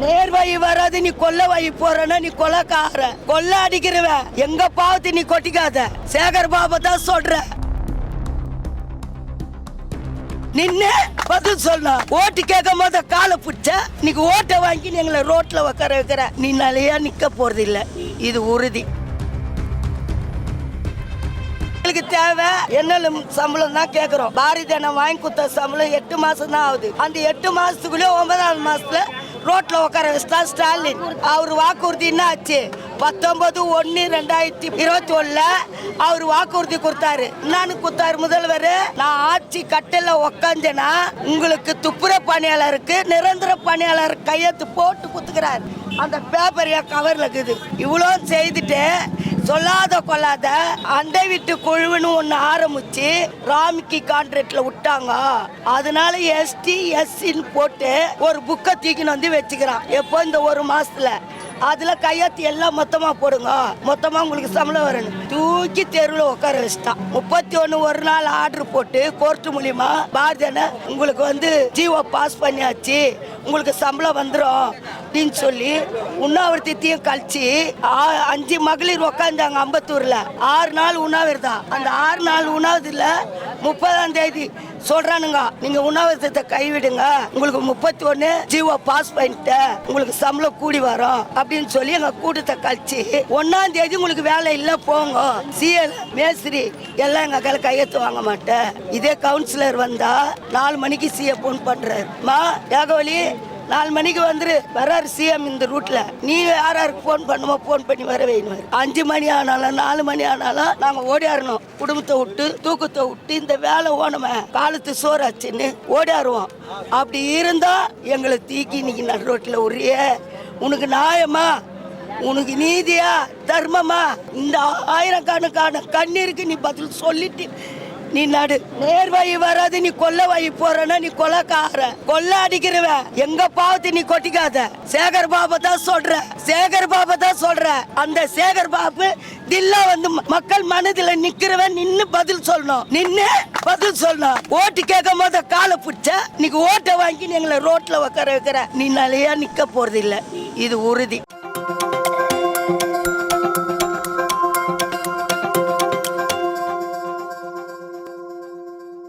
நேர்வாயி வராது நீ கொல்ல வழி போறனா நீ கொலைக்கார கொல்ல அடிக்கிறவ எங்க பாவத்தை நீ கொட்டிக்காத. சேகர் பாபா தான் சொல்ற. நின்னு பதில் சொல்ல ஓட்டு கேட்கும் போது காலை பிடிச்ச இன்னைக்கு ஓட்டை வாங்கி நீ எங்களை ரோட்ல உட்கார வைக்கிற. நீ நிலையா நிக்க போறது இல்ல இது உறுதி. எங்களுக்கு தேவை என்ன சம்பளம் தான் கேக்குறோம் பாரதி அண்ணன் வாங்கி கொடுத்த சம்பளம் எட்டு மாசம் தான் ஆகுது. அந்த எட்டு மாசத்துக்குள்ளே ஒன்பதாவது மாசத்துல ரோட்ல உட்கார வச்சுட்டா ஸ்டாலின். அவர் வாக்குறுதி என்ன ஆச்சு பத்தொன்பது ஒன்னு ரெண்டாயிரத்தி இருபத்தி ஒண்ணுல அவர் வாக்குறுதி கொடுத்தாரு. என்னன்னு கொடுத்தாரு முதல்வர்? நான் ஆட்சி கட்டில உக்காந்தேன்னா உங்களுக்கு துப்புர பணியாளருக்கு நிரந்தர பணியாளர் கையெழுத்து போட்டு குத்துக்கிறாரு அந்த பேப்பர் என் கவர்ல இருக்குது. இவ்வளோ செய்துட்டு சொல்லாத கொள்ளாத அண்டை வீட்டு குழுவுன்னு ஒன்று ஆரம்பிச்சு ராமிக்கு கான்ட்ராக்ட்ல விட்டாங்க. அதனால எஸ்டி எஸ்சின்னு போட்டு ஒரு புக்கை தூக்கின்னு வந்து வச்சுக்கிறான். எப்போ? இந்த ஒரு மாசத்துல. அதுல கையாத்தி எல்லாம் மொத்தமா போடுங்க. மொத்தமா உங்களுக்கு சம்பளம் வரணும். தூக்கி தெருவில் உட்கார வச்சுட்டான். முப்பத்தி ஒன்று ஒரு நாள் ஆர்டர் போட்டு கோர்ட்டு மூலியமா பாரதியான உங்களுக்கு வந்து ஜிஓ பாஸ் பண்ணியாச்சு. உங்களுக்கு சம்பளம் வந்துடும் அப்படின்னு சொல்லி உண்ணாவிரதத்தையும் கழிச்சு ஆ- அஞ்சு மகளிர் உக்காந்தாங்க அம்பத்தூர்ல. ஆறு நாள் உண்ணாவிரதம். அந்த ஆறு நாள் உண்ணாவிரதுல முப்பதாம் தேதி சொல்றானுங்க நீங்க உண்ணாவிரதத்தை கைவிடுங்க. உங்களுக்கு முப்பத்தி ஒன்னு ஜீவோ பாஸ் பண்ணிட்டேன். உங்களுக்கு சம்பளம் கூடி வரும். அப்படின்னு சொல்லி எங்க கூட்டத்தை கழிச்சு ஒன்னாம் தேதி உங்களுக்கு வேலை இல்ல போங்க. சிஎல் மேஸ்திரி எல்லாம் எங்க கையில கையெழுத்து வாங்க மாட்டேன். இதே கவுன்சிலர் வந்தா நாலு மணிக்கு சிஏ போன் பண்றாரு. மா ஏகவலி நாலு மணிக்கு வந்துரு வர்றாரு சிஎம் இந்த ரூட்ல நீ யார் யாருக்கு ஃபோன் பண்ணுமோ ஃபோன் பண்ணி வர வைனுவார் அஞ்சு மணி ஆனாலும் நாலு மணி ஆனாலும் நாங்க ஓடியாரணும் குடும்பத்தை விட்டு தூக்கத்தை விட்டு இந்த வேலை ஓணுமே. காலத்து சோறாச்சுன்னு ஓடியாருவோம். அப்படி இருந்தா எங்களை தூக்கி இன்னைக்கு நடு ரோட்ல உரிய உனக்கு நியாயமா? உனக்கு நீதியா? தர்மமா? இந்த ஆயிரக்கணக்கான கண்ணீருக்கு நீ பதில் சொல்லிட்டு நீ நடு. நேர் வழி வராது நீ கொல்ல வழி போறனா நீ கொலைக்கார கொல்ல அடிக்கிறவ எங்க பாவத்தை நீ கொட்டிக்காத. சேகர் பாபா தான் சொல்ற. சேகர் பாபா தான் சொல்ற. அந்த சேகர் பாபு தில்லா வந்து மக்கள் மனதில் நிக்கிறவன் நின்னு பதில் சொல்லணும். நின்னு பதில் சொல்லணும். ஓட்டு கேட்கும் போது காலை பிடிச்ச இன்னைக்கு ஓட்டை வாங்கி நீ எங்களை ரோட்ல உட்கார வைக்கிற. நீ நிலையா நிக்க போறது இல்ல இது உறுதி.